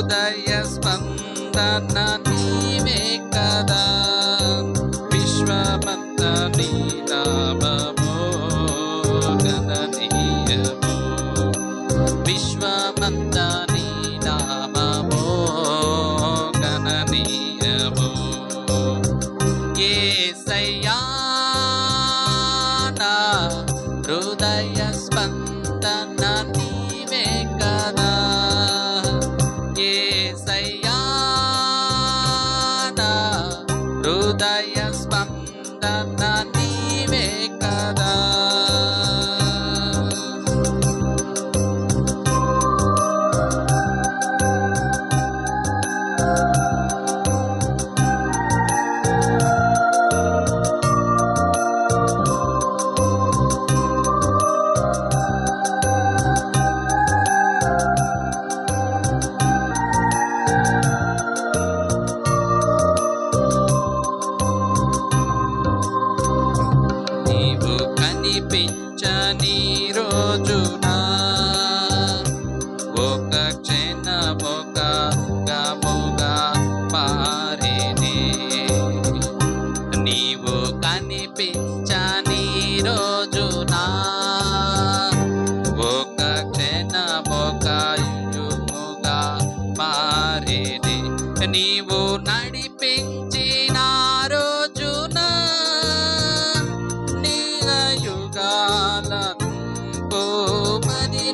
हृदयस्पन्दन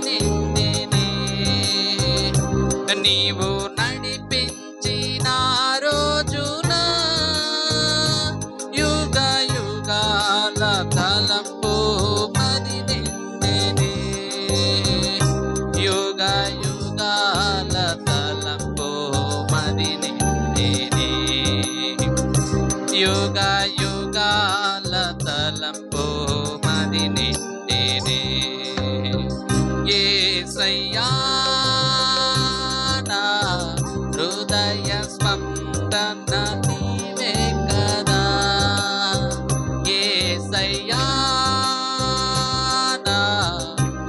it.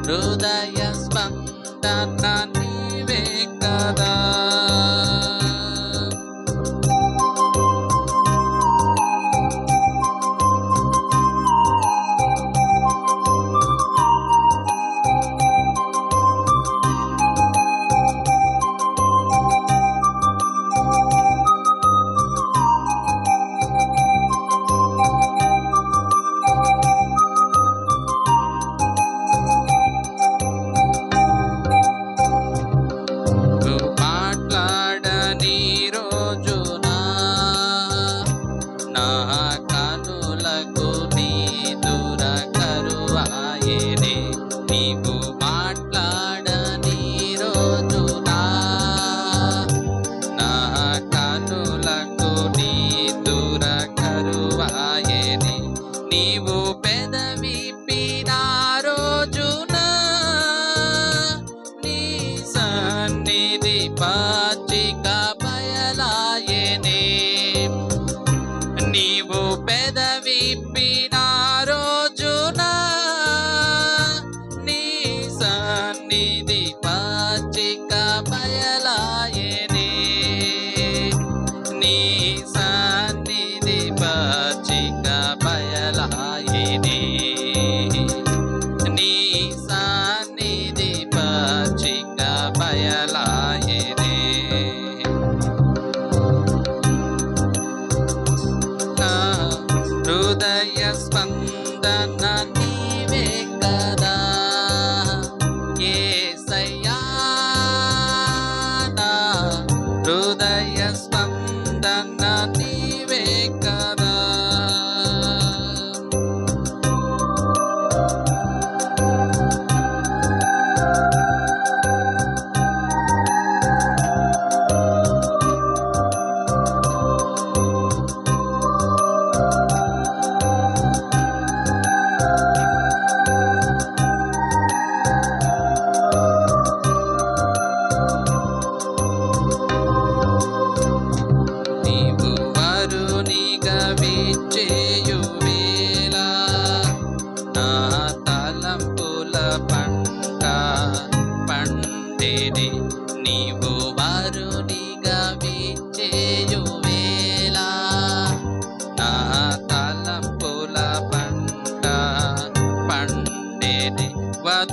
హృదయ స్పందన నీవే కదా.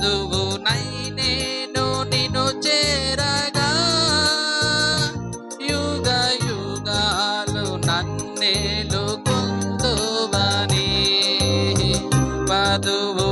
చదువునై నేను నిన్ను చేరగా. యుగ యుగాలు నన్నేలు కుందువని వధువు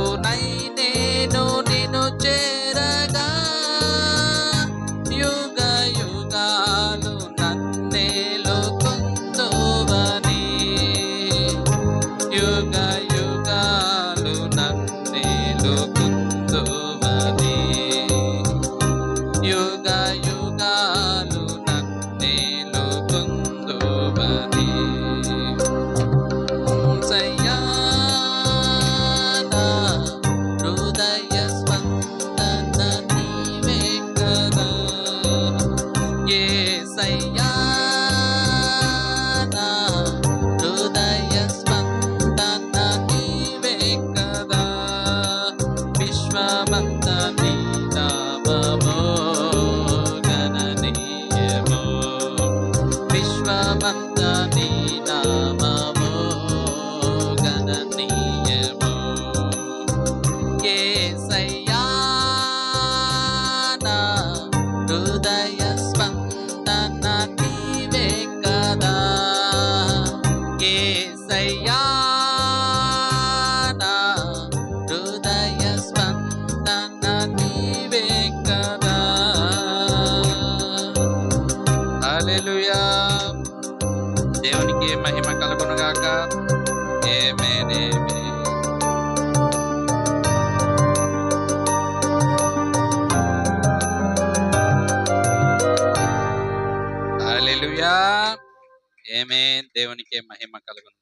హల్లెలూయా ఆమేన్ దేవునికి మహిమ కలుగును.